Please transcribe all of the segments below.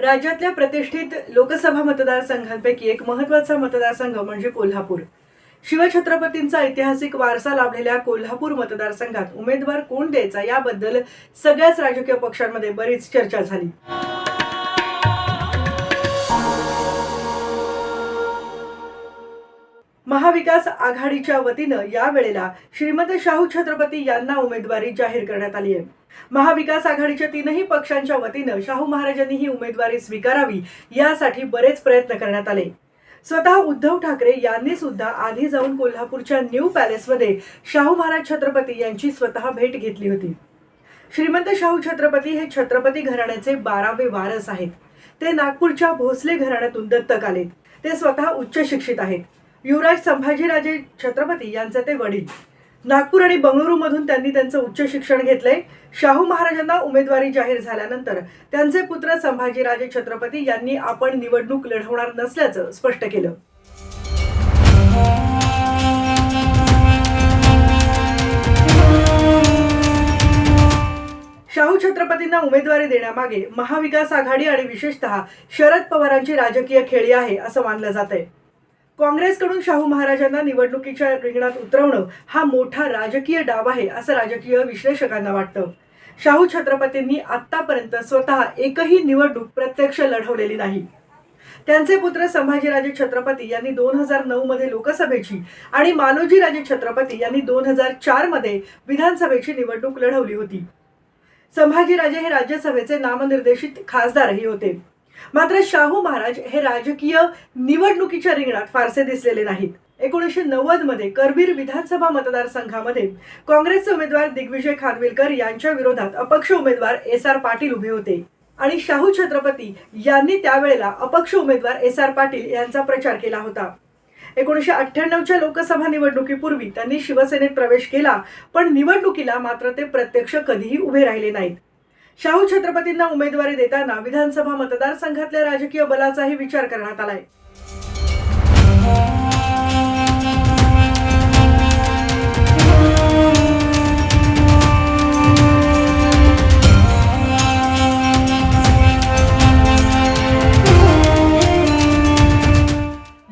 राज्यातल्या प्रतिष्ठित लोकसभा मतदारसंघांपैकी एक महत्त्वाचा मतदारसंघ म्हणजे कोल्हापूर. शिवछत्रपतींचा ऐतिहासिक वारसा लाभलेल्या कोल्हापूर मतदारसंघात उमेदवार कोण द्यायचा याबद्दल सगळ्याच राजकीय पक्षांमध्ये बरीच चर्चा झाली. महाविकास आघाडीच्या वतीनं यावेळेला श्रीमंत शाहू छत्रपती यांना उमेदवारी जाहीर करण्यात आली आहे. महाविकास आघाडीच्या तीनही पक्षांच्या वतीनं शाहू महाराजांनी ही उमेदवारी स्वीकारावी यासाठी बरेच प्रयत्न करण्यात आले. स्वतः उद्धव ठाकरे यांनी सुद्धा आधी जाऊन कोल्हापूरच्या न्यू पॅलेसमध्ये शाहू महाराज छत्रपती यांची स्वतः भेट घेतली होती. श्रीमंत शाहू छत्रपती हे छत्रपती घराण्याचे बारावे वारस आहेत. ते नागपूरच्या भोसले घराण्यातून दत्तक आलेत. ते स्वतः उच्च शिक्षित आहेत. युवराज संभाजीराजे छत्रपती यांचे ते वडील. नागपूर आणि बंगळुरूमधून त्यांनी त्यांचं उच्च शिक्षण घेतलंय. शाहू महाराजांना उमेदवारी जाहीर झाल्यानंतर त्यांचे पुत्र संभाजीराजे छत्रपती यांनी आपण निवडणूक लढवणार नसल्याचं स्पष्ट केलं. शाहू छत्रपतींना उमेदवारी देण्यामागे महाविकास आघाडी आणि विशेषतः शरद पवारांची राजकीय खेळी आहे असं मानलं जात आहे काँग्रेसकडून शाहू महाराजांना निवडणुकीच्या रिंगणात उतरवणं हा मोठा राजकीय डाव आहे असं राजकीय विश्लेषकांना वाटतं. शाहू छत्रपतींनी आतापर्यंत स्वतः एकही निवडणूक प्रत्यक्ष लढवलेली नाही. त्यांचे पुत्र संभाजीराजे छत्रपती यांनी दोन हजार नऊ मध्ये लोकसभेची आणि मालोजीराजे छत्रपती यांनी दोन हजार चारमध्ये विधानसभेची निवडणूक लढवली होती. संभाजीराजे हे राज्यसभेचे नामनिर्देशित खासदारही होते. मात्र शाहू महाराज हे राजकीय निवडणुकीच्या रिंगणात फारसे दिसलेले नाहीत. एकोणीसशे नव्वदमध्ये करबीर विधानसभा मतदारसंघामध्ये काँग्रेसचे उमेदवार दिग्विजय खानविलकर यांच्या विरोधात अपक्ष उमेदवार एस आर पाटील उभे होते. आणि शाहू छत्रपती यांनी त्यावेळेला अपक्ष उमेदवार एस आर पाटील यांचा प्रचार केला होता. एकोणीसशे अठ्ठ्याण्णवच्या लोकसभा निवडणुकीपूर्वी त्यांनी शिवसेनेत प्रवेश केला पण निवडणुकीला मात्र ते प्रत्यक्ष कधीही उभे राहिले नाहीत. शाहू छत्रपतींना उमेदवारी देताना विधानसभा मतदारसंघातल्या राजकीय बलाचाही विचार करण्यात आलाय.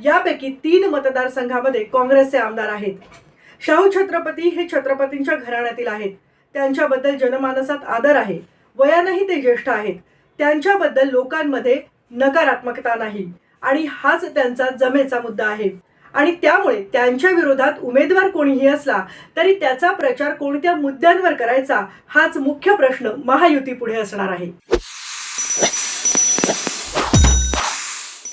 यापैकी तीन मतदारसंघामध्ये काँग्रेसचे आमदार आहेत. शाहू छत्रपती हे छत्रपतींच्या घराण्यातील आहेत. त्यांच्याबद्दल जनमानसात आदर आहे. वयानंही ते ज्येष्ठ आहेत. त्यांच्याबद्दल लोकांमध्ये नकारात्मकता नाही. आणि हाच त्यांचा जमेचा मुद्दा आहे. आणि त्यामुळे त्यांच्या विरोधात उमेदवार कोणीही असला तरी त्याचा प्रचार कोणत्या मुद्द्यांवर करायचा हाच मुख्य प्रश्न महायुतीपुढे असणार आहे.